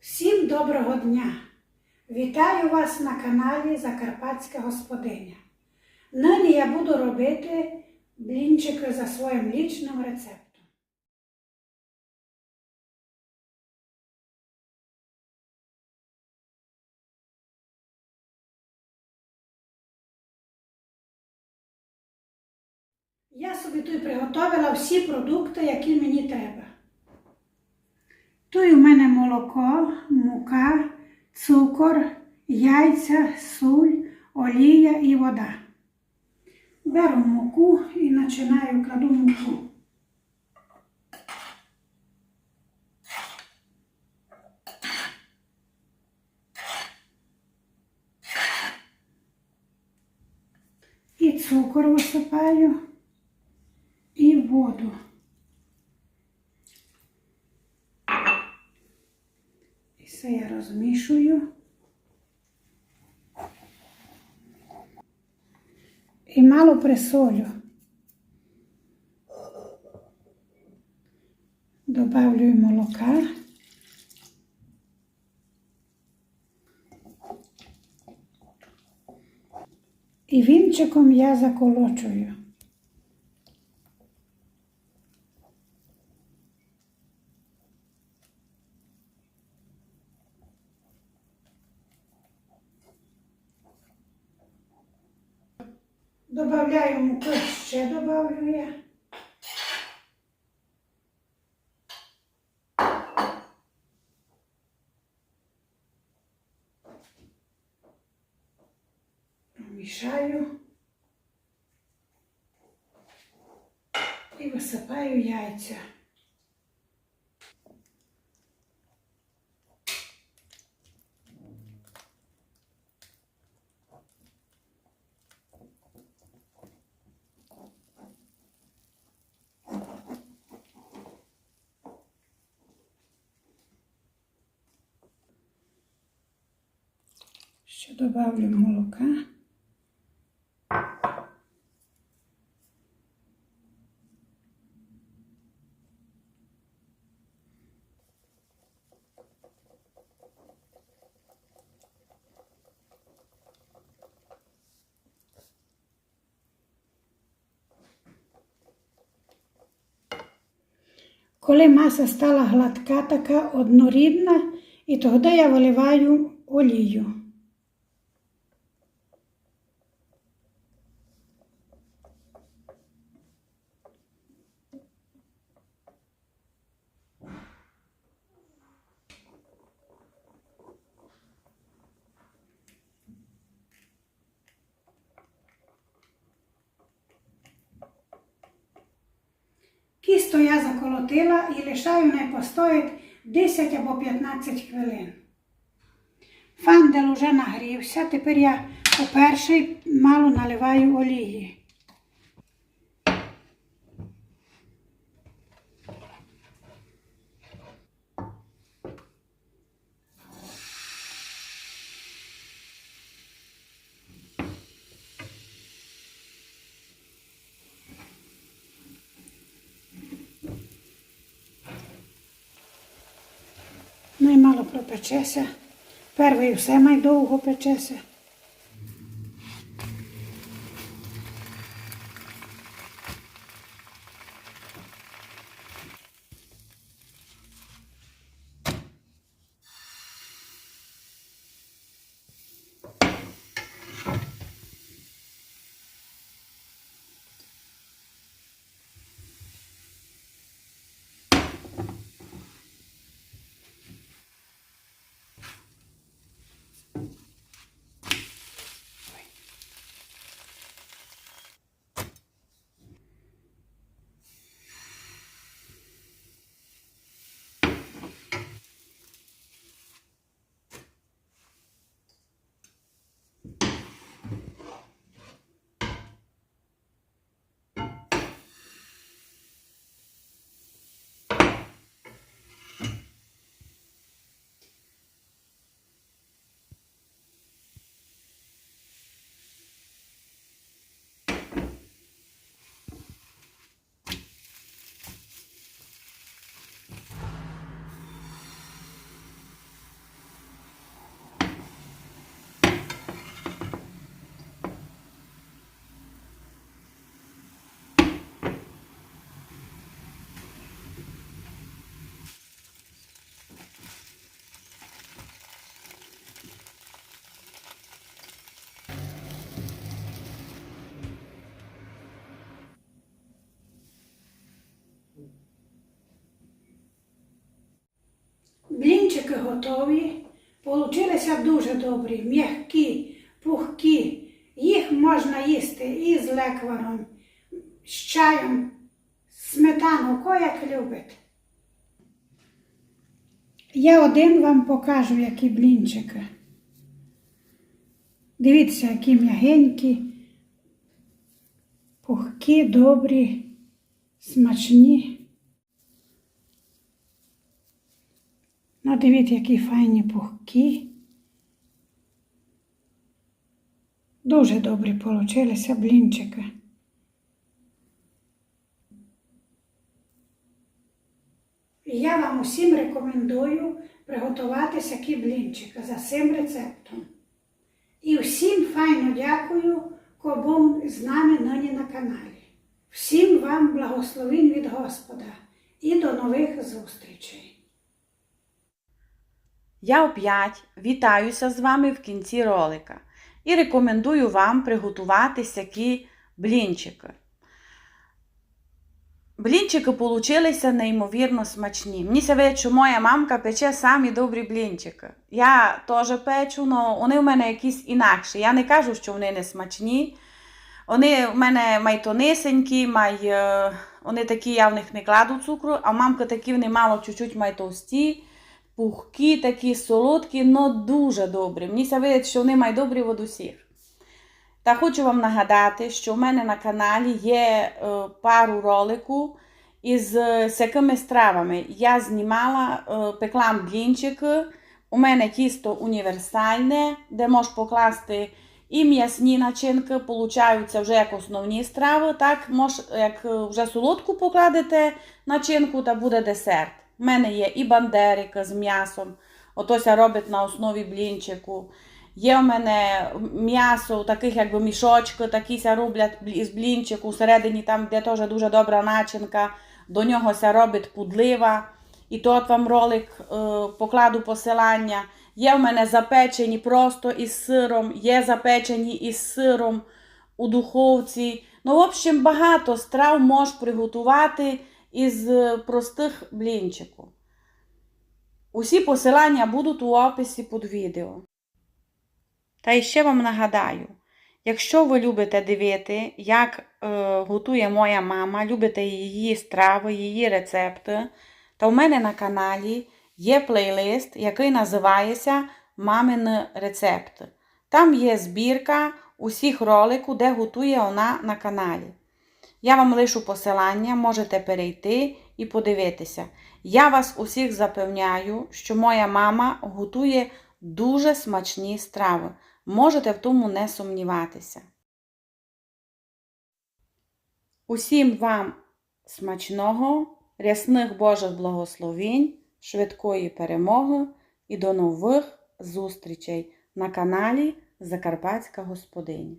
Всім доброго дня! Вітаю вас на каналі Закарпатська Господиня. Нині я буду робити блінчики за своїм лічним рецептом. Я собі тут приготувала всі продукти, які мені треба. Тут у мене молоко, мука, цукор, яйця, суль, олія і вода. Беру муку і починаю кладу муку. І цукор висипаю, і воду. І все я розмішую. І мало присолю. Добавлю молока. І вінчиком я заколочую. Добавляю муку, ще добавлю я. Мішаю і висипаю яйця. Ще добавлю молока. Коли маса стала гладка, така однорідна, і тоді я виливаю олію. Кісто я заколотила і лишаю не постоїть 10 або 15 хвилин. Фандел уже нагрівся, тепер я у перший мало наливаю олії. Ну і мало пропечеся. Перший все май довго печеся. Готові. Получилися дуже добрі, м'які, пухкі. Їх можна їсти і з лекваром, з чаєм, сметану, ко як любить. Я один вам покажу, які блінчики. Дивіться, які м'ягенькі, пухкі, добрі, смачні. Ну, дивіться, які файні пухкі. Дуже добрі получилися блінчики. І я вам усім рекомендую приготувати такі блінчики за цим рецептом. І всім файно дякую, кобом з нами нині на каналі. Всім вам благословень від Господа і до нових зустрічей. Я опять вітаюся з вами в кінці ролика і рекомендую вам приготувати сякі блінчики. Блінчики получилися неймовірно смачні. Мені се що моя мамка пече самі добрі блінчики. Я теж печу, але вони в мене якісь інакші. Я не кажу, що вони не смачні. Вони в мене май тонисенькі, май, е, вони такі, я в них не кладу цукру, а мамка такі вони мало чуть-чуть май товсті пухкі, такі солодкі, але дуже добрі. Мені видить, що вони мають від усіх. Та хочу вам нагадати, що в мене на каналі є е, пару ролику із е, всякими стравами. Я знімала, е, пекла блінчики. У мене тісто універсальне, де можеш покласти і м'ясні начинки, получаються вже як основні страви. Так, мож, як е, вже солодку покладете начинку, та буде десерт. У мене є і бандерика з м'ясом, отося робить на основі блінчику. Є у мене м'ясо, таких якби мішочки, такі ся роблять з блінчику, всередині там, де теж дуже добра начинка, до нього ся робить пудлива. І тут вам ролик е, покладу посилання. Є в мене запечені просто із сиром, є запечені із сиром у духовці. Ну, в общем, багато страв можеш приготувати із е, простих блінчиків. Усі посилання будуть у описі під відео. Та ще вам нагадаю, якщо ви любите дивити, як е, готує моя мама, любите її страви, її рецепти, то в мене на каналі є плейлист, який називається Мамини рецепти. Там є збірка усіх роликів, де готує вона на каналі. Я вам лишу посилання, можете перейти і подивитися. Я вас усіх запевняю, що моя мама готує дуже смачні страви. Можете в тому не сумніватися. Усім вам смачного, рясних Божих благословень, швидкої перемоги і до нових зустрічей на каналі Закарпатська Господиня.